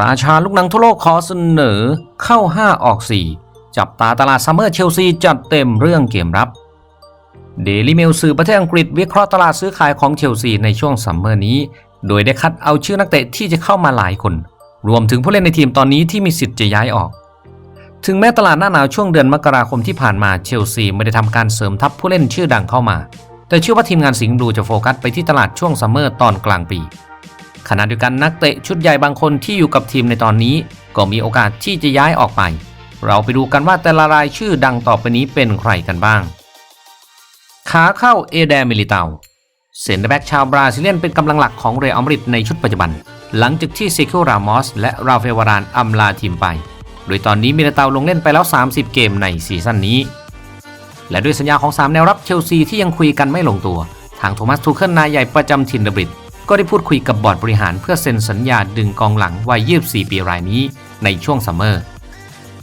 ราชาลูกหนังทั่วโลกขอเสนอเข้า 5 ออก 4 จับตาตลาดซัมเมอร์เชลซีจัดเต็มเรื่องเกมรับเดลิเมลสื่อประเทศอังกฤษวิเคราะห์ตลาดซื้อขายของเชลซีในช่วงซัมเมอร์นี้ โดยได้คัดเอาชื่อนักเตะที่จะเข้ามาหลายคน รวมถึงผู้เล่นในทีมตอนนี้ที่มีสิทธิ์จะย้ายออก ถึงแม้ตลาดหน้าหนาวช่วงเดือนมกราคมที่ผ่านมาเชลซีไม่ได้ทำการเสริมทัพผู้เล่นชื่อดังเข้ามา แต่เชื่อว่าทีมงานสิงห์บลูจะโฟกัสไปที่ตลาดช่วงซัมเมอร์ตอนกลางปี ขณะเดียวกันนักเตะชุดใหญ่บางคนที่อยู่กับทีมในตอนนี้ ก็มีโอกาสที่จะย้ายออกไป เราไปดูกันว่าแต่ละรายชื่อดังต่อไปนี้เป็นใครกันบ้าง ขาเข้าเอเดมิลิเตาเซนเตอร์แบ็กชาวบราซิเลียนเป็นกำลังหลักของเรอัลมาดริดในชุดปัจจุบัน หลังจากที่เซคิโอรามอสและราฟเอลวารานอำลาทีมไป โดยตอนนี้มิลิเตาลงเล่นไปแล้ว 30 เกมในซีซั่นนี้ และด้วยสัญญาของ 3 แนวรับเชลซีที่ยังคุยกันไม่ลงตัว ทางโทมัสทูเคิลนายใหญ่ประจำทินเดบริด ก็ได้พูดคุยกับบอร์ดบริหารเพื่อเซ็นสัญญาดึงกองหลังวัย 24 ปีรายนี้ในช่วงซัมเมอร์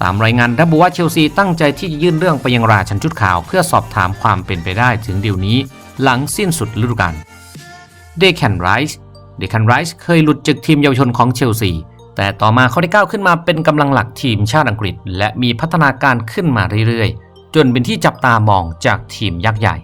ตามรายงานระบุว่าเชลซีตั้งใจที่จะยื่นเรื่องไปยังราชันชุดขาวเพื่อสอบถามความเป็นไปได้ถึงดีลนี้ หลังสิ้นสุดฤดูกาล เดคันไรส์ เดคันไรส์เคยหลุดจากทีมเยาวชนของเชลซี แต่ต่อมาเขาได้ก้าวขึ้นมาเป็นกำลังหลักทีมชาติอังกฤษ และมีพัฒนาการขึ้นมาเรื่อยๆ จนเป็นที่จับตามองจากทีมยักษ์ใหญ่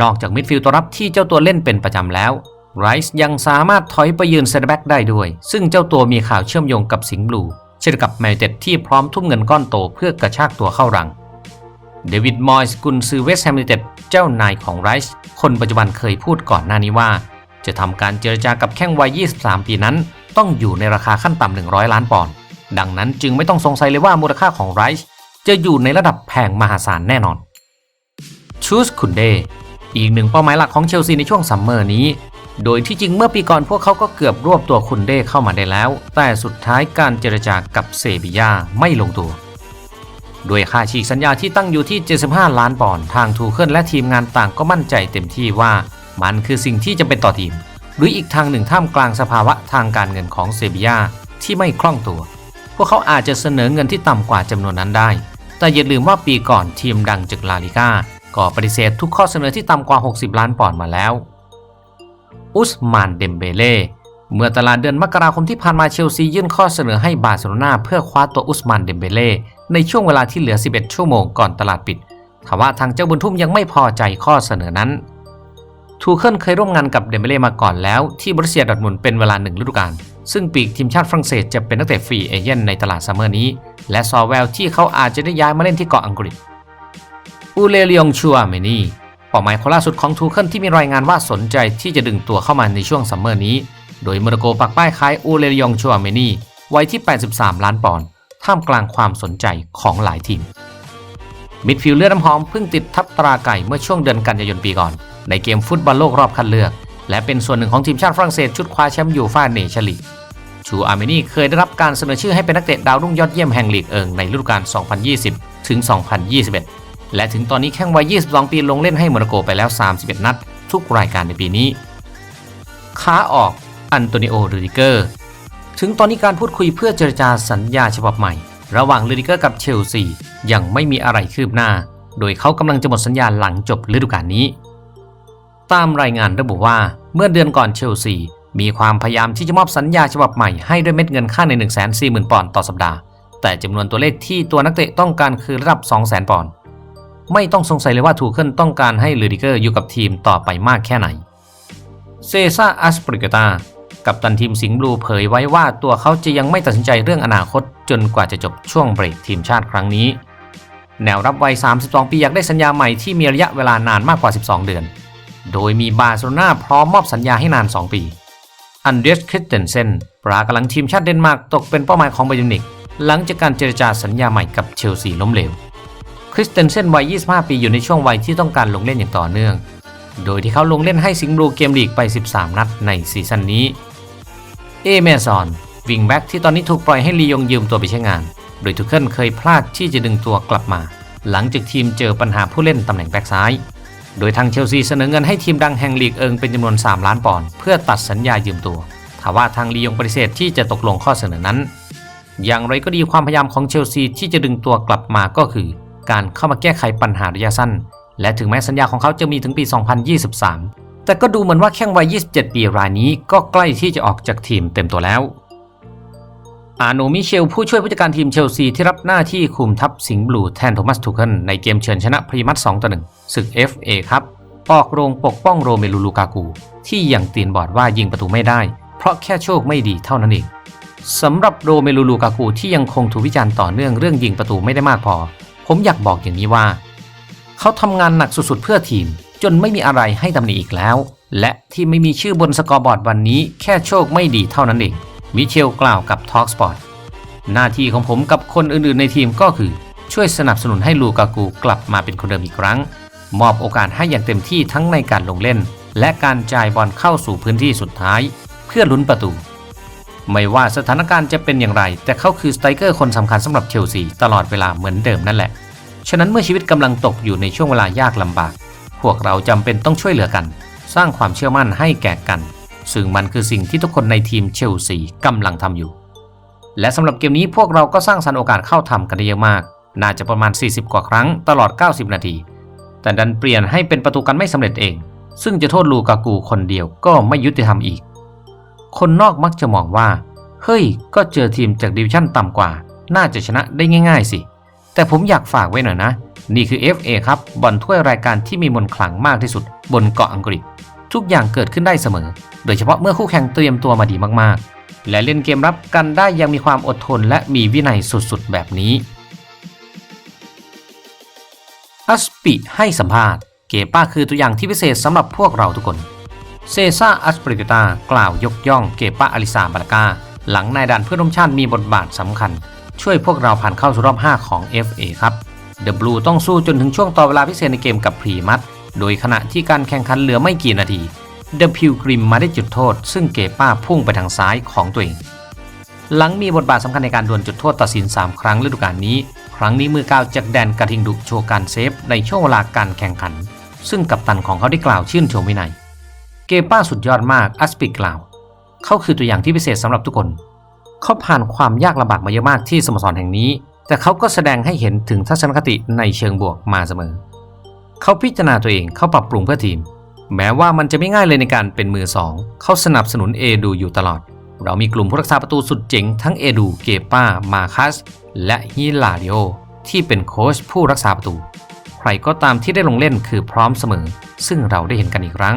นอกจากมิดฟิลด์ตัวรับที่เจ้าตัวเล่นเป็นประจำแล้ว ไรส์ยังสามารถถอยไปยืนเซนเตอร์แบ็กได้ด้วย ซึ่งเจ้าตัวมีข่าวเชื่อมโยงกับสิงห์บลู เช่นกับแมนเต็ดที่พร้อมทุ่มเงินก้อนโตเพื่อกระชากตัวเข้ารัง เดวิดมอยส์กุนซือเวสแฮมยูเต็ดเจ้านายของไรส์คนปัจจุบันเคยพูดก่อนหน้านี้ว่า จะทำการเจรจากับแข้งวัย 23 ปีนั้น ต้องอยู่ในราคาขั้นต่ำ 100 ล้านปอนด์ ดังนั้นจึงไม่ต้องสงสัยเลยว่ามูลค่าของไรส์จะอยู่ในระดับแพงมหาศาลแน่นอนชูสคุนเดอีกหนึ่งเป้าหมายหลักของเชลซีในช่วงซัมเมอร์นี้ โดยที่จริงเมื่อปีก่อนพวกเขาก็เกือบรวบตัวคุนเด้เข้ามาได้แล้ว แต่สุดท้ายการเจรจากับเซบียาไม่ลงตัวด้วยค่าฉีกสัญญาที่ตั้งอยู่ที่ 75 ล้านปอนด์ทางทูเคิลและทีมงานต่างก็มั่นใจเต็มที่ว่ามันคือสิ่งที่จะเป็นต่อทีม หรืออีกทางหนึ่งท่ามกลางสภาวะทางการเงินของเซบียาที่ไม่คล่องตัว พวกเขาอาจจะเสนอเงินที่ต่ำกว่าจำนวนนั้นได้ แต่อย่าลืมว่าปีก่อนทีมดังจากลาลิก้าก็ปฏิเสธทุกข้อเสนอที่ต่ำกว่า 60 ล้านปอนด์มาแล้ว อุสมานเดมเบเล่เมื่อตลาดเดือนมกราคมที่ผ่านมาเชลซียื่นข้อเสนอให้บาร์เซโลนาเพื่อคว้าตัวอุสมานเดมเบเล่ในช่วงเวลาที่เหลือ 11 ชั่วโมงก่อนตลาดปิดทว่าทางเจ้าบุญทุ่มยังไม่พอใจข้อเสนอนั้น ทูเคิลเคยร่วมงานกับเดมเบเล่มาก่อนแล้วที่บริเซียดอร์ทมุนด์เป็นเวลาหนึ่งฤดูกาลซึ่งปีกทีมชาติฝรั่งเศสจะเป็นนักเตะฟรีเอเจนในตลาดซัมเมอร์นี้ และซอแววที่เขาอาจจะได้ย้ายมาเล่นที่เกาะอังกฤษอูเลเลียงชัวเมนี เป้าหมายคนล่าสุดของทูเคิลที่มีรายงานว่าสนใจที่จะดึงตัวเข้ามาในช่วงซัมเมอร์นี้ โดยโมร็อกโกปักป้ายขายอูเลเลียงชัวเมนีไว้ที่ 83 ล้านปอนด์ท่ามกลางความสนใจของหลายทีม มิดฟิลด์เลือดน้ำหอมเพิ่งติดทับตราไก่เมื่อช่วงเดือนกันยายนปีก่อน ในเกมฟุตบอลโลกรอบคัดเลือก และเป็นส่วนหนึ่งของทีมชาติฝรั่งเศสชุดคว้าแชมป์ยูฟ่าเนชั่นลีกชูอาร์เมนีเคยได้รับการเสนอชื่อให้เป็นนักเตะดาวรุ่งยอดเยี่ยมแห่งลีกเอิงในฤดูกาล 2020 ถึง 2021 และถึงตอนนี้แข้งวัย 22 ปีลงเล่นให้โมร็อกโกไปแล้ว 31 นัด ทุกรายการในปีนี้ขาออกอันโตนิโอรูดิเกอร์ ถึงตอนนี้การพูดคุยเพื่อเจรจาสัญญาฉบับใหม่ ระหว่างลูดิเกอร์กับเชลซียังไม่มีอะไรคืบหน้า โดยเขากำลังจะหมดสัญญาหลังจบฤดูกาลนี้ ตามรายงานระบุว่าเมื่อเดือนก่อนเชลซีมีความพยายามที่จะมอบสัญญาฉบับใหม่ให้ด้วยเม็ดเงินค่าใน 140,000 ปอนด์ต่อสัปดาห์ แต่จำนวนตัวเลขที่ตัวนักเตะต้องการคือระดับ 200,000 ปอนด์ ไม่ต้องสงสัยเลยว่าทูเคิลต้องการให้ลูดิเกอร์อยู่กับทีมต่อไปมากแค่ไหน เซซ่าอัสปริกตากับตันทีมสิงห์บลูเผยไว้ว่าตัวเขาจะยังไม่ตัดสินใจเรื่องอนาคตจนกว่าจะจบช่วงเบรกทีมชาติครั้งนี้ แนวรับวัย 32 ปีอยากได้สัญญาใหม่ที่มีระยะเวลานานมากกว่า 12 เดือน โดยมีบาร์เซโลนาพร้อมมอบสัญญาให้นาน 2 ปีอันเดรสคริสเตนเซนปรากำลังทีมชาติเดนมาร์กตกเป็นเป้าหมายของไบายร์นมิวนิกหลังจากการเจรจาสัญญาใหม่กับเชลซีล้มเหลว ริสเตนเซนวัย 25 ปีอยู่ในช่วงวัยที่ต้องการลงเล่นอย่างต่อเนื่อง โดยที่เขาลงเล่นให้สิงห์บลูเกมลีกไป 13 นัดในซีซั่นนี้ เอเมซอนวิงแบ็กที่ตอนนี้ถูกปล่อยให้ลียงยืมตัวไปใช้งาน โดยทุกเคิลเคยพลาดที่จะดึงตัวกลับมา หลังจากทีมเจอปัญหาผู้เล่นตำแหน่งแบ็กซ้าย โดยทางเชลซีเสนอเงินให้ทีมดังแห่งลีกเอิงเป็นจำนวน 3 ล้านปอนด์เพื่อตัดสัญญายืมตัวทว่าทางลียงปฏิเสธที่จะตกลงข้อเสนอนั้น อย่างไรก็ดีความพยายามของเชลซีที่จะดึงตัวกลับมาก็คือ การเข้ามาแก้ไขปัญหาระยะสั้น และถึงแม้สัญญาของเขาจะมีถึงปี 2023 แต่ก็ดูเหมือนว่าแข้งวัย 27 ปีรายนี้ก็ใกล้ที่จะออกจากทีมเต็มตัวแล้วอาโนมิเชลผู้ช่วยผู้จัดการทีมเชลซีที่รับหน้าที่คุมทัพสิงห์บลูแทนโทมัสทูเคิลในเกมเชิญชนะพรีมัต2ต่อ1ศึก FA ครับออกโรงปกป้องโรเมลูลูกากู ที่ยังตีนบอดว่ายิงประตูไม่ได้ เพราะแค่โชคไม่ดีเท่านั้นเองสำหรับโรเมลูลูกากูที่ยังคงถูกวิจารณ์ต่อเนื่องเรื่องยิงประตูไม่ได้มากพอ ผมอยากบอกอย่างนี้ว่า เขาทำงานหนักสุดๆเพื่อทีม จนไม่มีอะไรให้ตำหนิอีกแล้ว และที่ไม่มีชื่อบนสกอร์บอร์ดวันนี้แค่โชคไม่ดีเท่านั้นเอง มิเชลกล่าวกับ Talksport หน้าที่ของผมกับคนอื่นๆในทีมก็คือ ช่วยสนับสนุนให้ลูกากูกลับมาเป็นคนเดิมอีกครั้ง มอบโอกาสให้อย่างเต็มที่ทั้งในการลงเล่น และการจ่ายบอลเข้าสู่พื้นที่สุดท้าย เพื่อลุ้นประตู ไม่ว่าสถานการณ์จะเป็นอย่างไร แต่เขาคือสไตรเกอร์คนสำคัญสำหรับเชลซีตลอดเวลาเหมือนเดิมนั่นแหละ ฉะนั้นเมื่อชีวิตกำลังตกอยู่ในช่วงเวลายากลำบาก พวกเราจำเป็นต้องช่วยเหลือกัน สร้างความเชื่อมั่นให้แก่กัน ซึ่งมันคือสิ่งที่ทุกคนในทีมเชลซีกำลังทำอยู่ และสำหรับเกมนี้พวกเราก็สร้างสรรค์โอกาสเข้าทำกันได้เยอะมาก น่าจะประมาณ 40 กว่าครั้งตลอด 90 นาที แต่ดันเปลี่ยนให้เป็นประตูกันไม่สำเร็จเอง ซึ่งจะโทษลูกากูคนเดียวก็ไม่ยุติธรรมอีก คนนอกมักจะมองว่า เฮ้ย ก็เจอทีมจากดิวิชั่นต่ำกว่า น่าจะชนะได้ง่าย ๆ สิ แต่ผมอยากฝากไว้หน่อยนะ นี่คือ FA ครับบอลถ้วยรายการที่มีมนขลังมากที่สุด บนเกาะอังกฤษ ทุกอย่างเกิดขึ้นได้เสมอ โดยเฉพาะเมื่อคู่แข่งเตรียมตัวมาดีมากๆ และเล่นเกมรับกันได้อยังมีความอดทนและมีวินัยสุดๆ แบบนี้อัสปิให้สัมภาษณ์ เกป้าคือตัวอย่างที่พิเศษสำหรับพวกเราทุกคน เซซ่าอัสปริกตากล่าวยกย่องเกปาอลิซาบาลกา หลังนายด่านเพื่อนร่วมชาติมีบทบาทสำคัญ ช่วยพวกเราผ่านเข้าสู่รอบ 5 ของ FA ครับเดอะบลูต้องสู้จนถึงช่วงต่อเวลาพิเศษในเกมกับพรีมัตโดยขณะที่การแข่งขันเหลือไม่กี่นาทีเดอะพิวกริมมาได้จุดโทษ ซึ่งเกป้าพุ่งไปทางซ้ายของตัวเอง หลังมีบทบาทสำคัญในการดวลจุดโทษตัดสิน 3 ครั้งฤดูกาลนี้ ครั้งนี้มือก้าวจากแดนกระทิงดุโชว์การเซฟในช่วงเวลาการแข่งขัน ซึ่งกัปตันของเขาได้กล่าวชื่นชมวินัย เกป้าสุดยอดมากอัสปิกกล่าวเขาคือตัวอย่างที่พิเศษสำหรับทุกคน เขาผ่านความยากลำบากมาเยอะมากที่สโมสรแห่งนี้ แต่เขาก็แสดงให้เห็นถึงทัศนคติในเชิงบวกมาเสมอ เขาพิจารณาตัวเองเขาปรับปรุงเพื่อทีม แม้ว่ามันจะไม่ง่ายเลยในการเป็นมือสองเขาสนับสนุนเอดูอยู่ตลอด เรามีกลุ่มผู้รักษาประตูสุดเจ๋งทั้งเอดูเกป้ามาคัสและฮิลาริโอที่เป็นโค้ชผู้รักษาประตู ใครก็ตามที่ได้ลงเล่นคือพร้อมเสมอ ซึ่งเราได้เห็นกันอีกครั้ง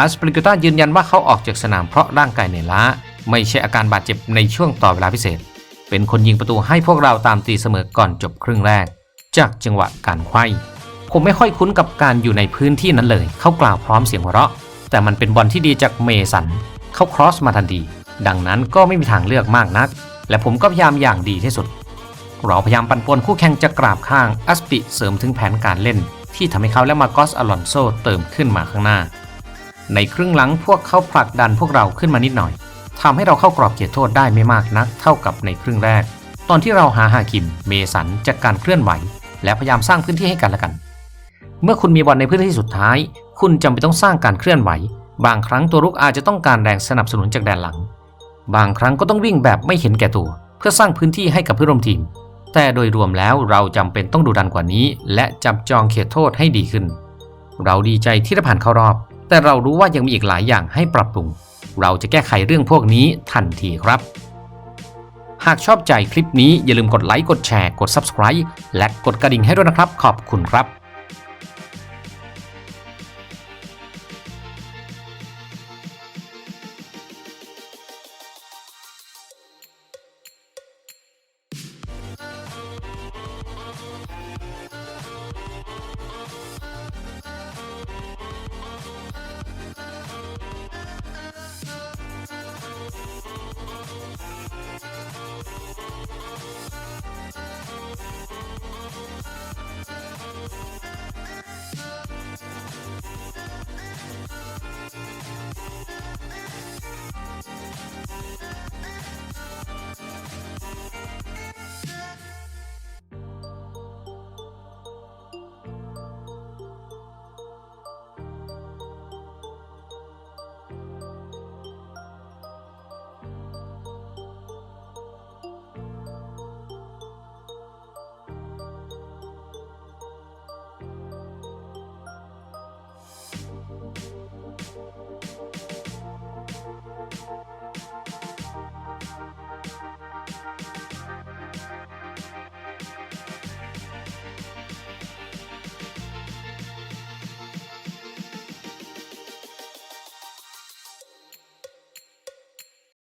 อาสปริกต้ายืนยันว่าเขาออกจากสนามเพราะร่างกายเหนื่อยล้า ไม่ใช่อาการบาดเจ็บในช่วงต่อเวลาพิเศษ เป็นคนยิงประตูให้พวกเราตามตีเสมอก่อนจบครึ่งแรก จากจังหวะการไขว้ผมไม่ค่อยคุ้นกับการอยู่ในพื้นที่นั้นเลย เขากล่าวพร้อมเสียงหัวเราะ แต่มันเป็นบอลที่ดีจากเมสัน เขาครอสมาทันที ดังนั้นก็ไม่มีทางเลือกมากนัก และผมก็พยายามอย่างดีที่สุด เราพยายามปั่นป่วนคู่แข่งจะกราบข้าง อัสปิเสริมถึงแผนการเล่น ที่ทำให้เขาและมาโกสอลอนโซเติมขึ้นมาข้างหน้า ในครึ่งหลังพวกเขาผลักดันพวกเราขึ้นมานิดหน่อยทำให้เราเข้ากรอบเขตโทษได้ไม่มากนักเท่ากับในครึ่งแรก ตอนที่เราหาฮาคิมเมสันจากการเคลื่อนไหว และพยายามสร้างพื้นที่ให้กันและกัน เมื่อคุณมีบอลในพื้นที่สุดท้าย คุณจำเป็นต้องสร้างการเคลื่อนไหว บางครั้งตัวรุกอาจจะต้องการแรงสนับสนุนจากแดนหลัง บางครั้งก็ต้องวิ่งแบบไม่เห็นแก่ตัว เพื่อสร้างพื้นที่ให้กับเพื่อนร่วมทีม แต่โดยรวมแล้วเราจำเป็นต้องดูดันกว่านี้ และจับจองเขตโทษให้ดีขึ้น เราดีใจที่ได้ผ่านเข้ารอบ แต่เรารู้ว่ายังมีอีกหลายอย่างให้ปรับปรุง เราจะแก้ไขเรื่องพวกนี้ทันทีครับ หากชอบใจคลิปนี้อย่าลืมกดไลค์กดแชร์กด Subscribe และกดกระดิ่งให้ด้วยนะครับ ขอบคุณครับ